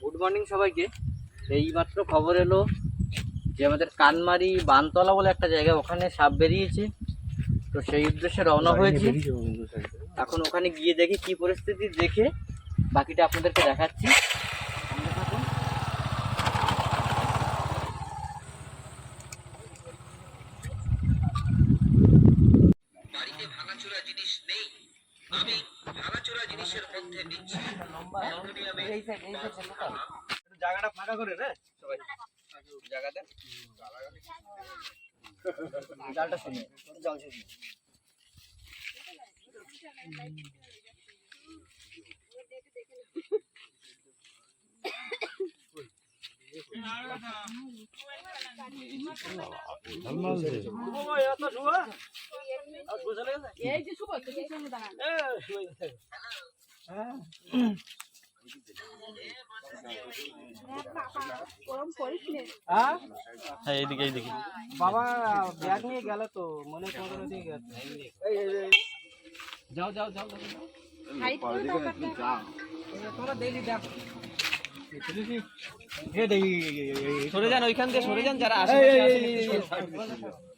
Good morning সবাইকে। এইমাত্র খবর এলো যে আমাদের কানমারি বানতলা বলে একটা জায়গা ওখানে সাপ বেরিয়েছে। তো সেই উদ্দেশ্যে রওনা হয়েছে। এখন ওখানে গিয়ে দেখি কি পরিস্থিতি দেখে বাকিটা আপনাদেরকে দেখাচ্ছি। আমি ভাঙাচোরা জিনিসের মধ্যে নিচ্ছি জায়গাটা ফাঁকা করে রে সবাই। জায়গা দেন। জালটা শুনে। জল শুনে এই যে শুভ তো কিছু দাঁড়ান ওরম করিস নে হ্যাঁ এইদিকে এইদিকে বাবা ব্যাগ নিয়ে গেল তো মনে করে যাও যাও যাও তোমরা দেখি। দেখো সরে যান ওইখান দিয়ে সরে যান যারা আসে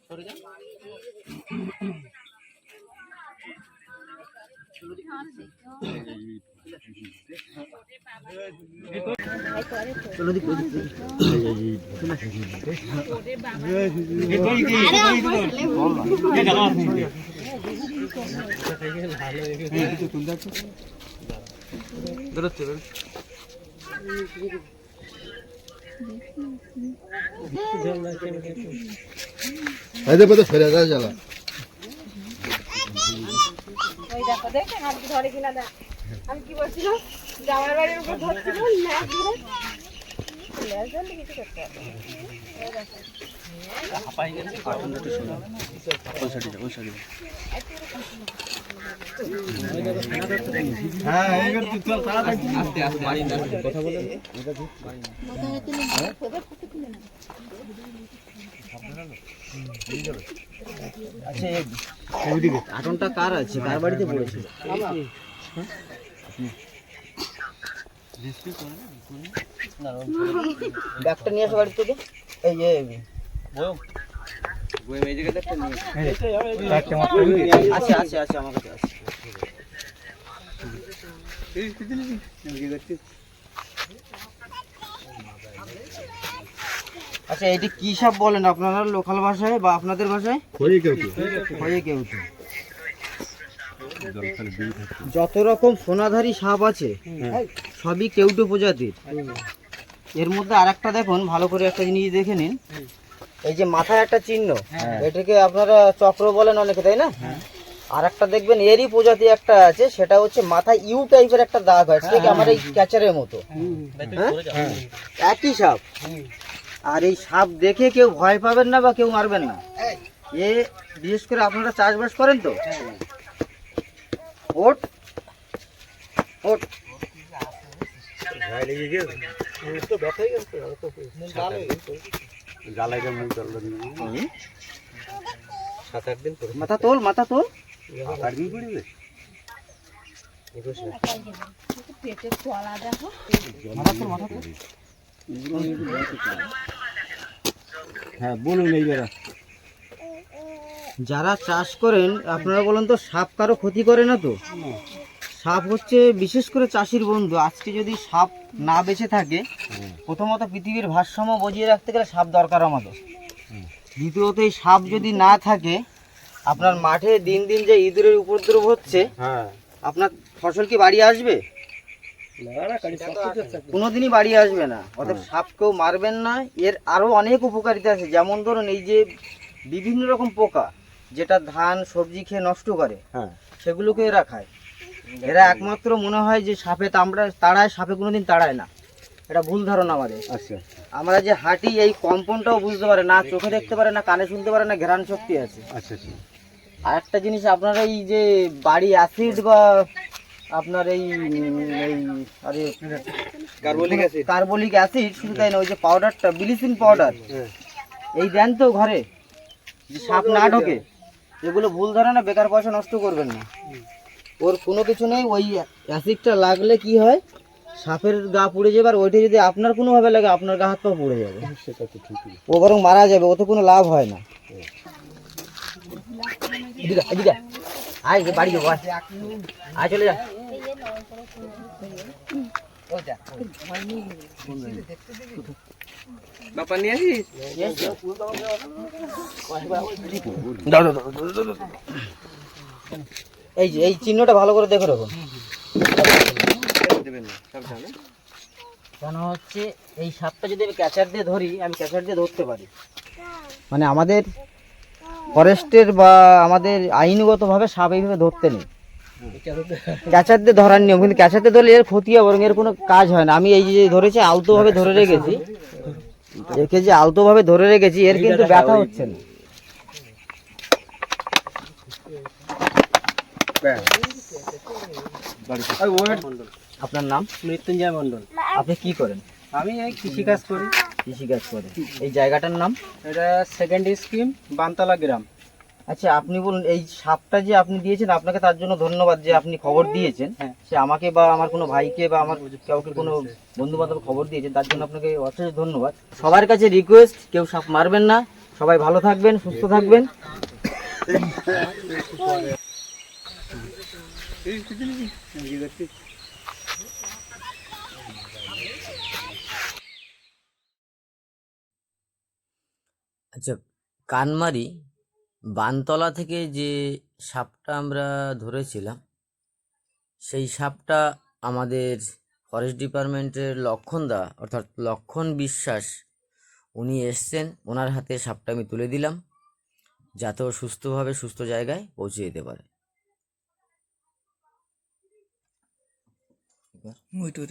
সরে যান বেরোচ্ছে এদের মধ্যে ফেলে দেওয়া জ্বালা। ওই দেখো দেখে হাত ধরে কিনা দেখ। আমি কি বলছিলাম? জামাই বাড়ির উপর ধরছিল ল্যাস ধরে। ল্যাস ধরলে কিছু করতে হবে। আচ্ছা কার্টনটা কার আছে? কার বাড়িতে পড়েছে? ব্যাগটা নিয়ে আসো বাড়ি থেকে। এই। আছে আছে আছে আমার কাছে আছে আচ্ছা এটি কি সাপ বলেন আপনারা লোকাল ভাষায় বা আপনাদের ভাষায়? যত রকম সোনাধারী সাপ আছে সবই কেউটু প্রজাতির। এর মধ্যে আরেকটা দেখুন ভালো করে একটা জিনিস দেখে নিন। এই যে মাথায় একটা চিহ্ন এটাকে আপনারা চক্র বলেন অনেকে তাই না? আর একটা দেখবেন এরই প্রজাতি একটা আছে সেটা হচ্ছে মাথায় ইউ টাইপের একটা দাগ হয় ঠিক আমার এই ক্যাচারের মতো। হ্যাঁ? একই সাপ। আর এই সাপ দেখে কেউ ভয় পাবেন না বা কেউ মারবেন না। এ বিশেষ করে আপনারা চাষবাস করেন তো? ওট। ওট। মাথা তোল মাথা তোল। পেটের তলা দেখো মাথা তোল মাথা তোল। হ্যাঁ বলুন এইবার যারা চাষ করেন আপনারা বলেন তো সাপ কারও ক্ষতি করে না তো? সাপ হচ্ছে বিশেষ করে চাষির বন্ধু। আজকে যদি সাপ না বেঁচে থাকে প্রথমত পৃথিবীর ভারসাম্য বজিয়ে রাখতে গেলে সাপ দরকার আমাদের। দ্বিতীয়ত এই সাপ যদি না থাকে আপনার মাঠে দিন দিন যে ইঁদুরের উপদ্রব হচ্ছে হ্যাঁ। আপনার ফসল কি বাড়ি আসবে? কোনোদিনই বাড়ি আসবে না। অতএব সাপ কেউ মারবেন না। এর আরও অনেক উপকারিতা আছে। যেমন ধরুন এই যে বিভিন্ন রকম পোকা যেটা ধান সবজি খেয়ে নষ্ট করে হ্যাঁ। সেগুলোকে এরা খায়। এরা একমাত্র মনে হয় যে সাপে তামড়া তাড়ায় সাপে কোনোদিন তাড়ায় না। এটা ভুল ধারণা আমাদের। আচ্ছা। আমরা যে হাঁটি এই কম্পনটাও বুঝতে পারে না চোখে দেখতে পারে না কানে শুনতে পারে না ঘেরান শক্তি আছে। আচ্ছা আচ্ছা। আর একটা জিনিস আপনারা এই যে বাড়ি অ্যাসিড বা আপনার এই এই আরে কার্বলিক অ্যাসিড কার্বলিক অ্যাসিড শুধু তাই না ওই যে পাউডারটা ব্লিচিং পাউডার। এই দেন তো ঘরে। সাপ না ঢোকে এগুলো ভুল ধারণা বেকার পয়সা নষ্ট করবেন না। ওর কোনো কিছু নেই ওই অ্যাসিডটা লাগলে কি হয়? সাপের গা পুড়ে যাবে আর ওইটা যদি আপনার কোনোভাবে লাগে আপনার গা হাত পা পুড়ে যাবে। সেটা তো ঠিকই। ও বরং মারা যাবে ওতে কোনো লাভ হয় না। আয় বাড়ি যাব আয়। আয় চলে যা। বাপা নিয়ে আসিস? এই যে এই চিহ্নটা ভালো করে দেখে রাখুন। দেবেন না সাবধানে কেন হচ্ছে এই সাপটা যদি আমি ক্যাচার দিয়ে ধরি আমি ক্যাচার দিয়ে ধরতে পারি। মানে আমাদের ফরেস্টের বা আমাদের আইনগতভাবে সাপ এইভাবে ধরতে নেই। ক্যাচার দিয়ে ধরার নিয়ম কিন্তু ক্যাচার দিয়ে ধরলে এর ক্ষতি হবে বরং এর কোনো কাজ হয় না। আমি এই যে ধরেছি আলতোভাবে ধরে রেখেছি। একে যে আলতোভাবে ধরে রেখেছি এর কিন্তু ব্যথা হচ্ছে না। আপনার নাম? মৃত্যুঞ্জয় মণ্ডল। আপনি কি করেন? আমি এই কৃষিকাজ করি। কৃষিকাজ করেন এই জায়গাটার নাম? এটা সেকেন্ড স্কিম বানতলা গ্রাম। আচ্ছা আপনি বলুন এই সাপটা যে আপনি দিয়েছেন আপনাকে তার জন্য ধন্যবাদ যে আপনি খবর দিয়েছেন। হ্যাঁ। সে আমাকে বা আমার কোনো ভাইকে বা আমার কাউকে কোনো বন্ধু বান্ধব খবর দিয়েছেন তার জন্য আপনাকে অশেষ ধন্যবাদ। সবার কাছে রিকোয়েস্ট কেউ সাপ মারবেন না। সবাই ভালো থাকবেন সুস্থ থাকবেন। আচ্ছা কানমারি বানতলা থেকে যে সাপটা আমরা ধরেছিলাম, সেই সাপটা আমাদের ফরেস্ট ডিপার্টমেন্টের লক্ষণদা, অর্থাৎ লক্ষণ বিশ্বাস, উনি এসছেন, ওনার হাতে সাপটা আমি তুলে দিলাম, যাতে সুস্থভাবে সুস্থ জায়গায় পৌঁছে যেতে পারে। মুই তো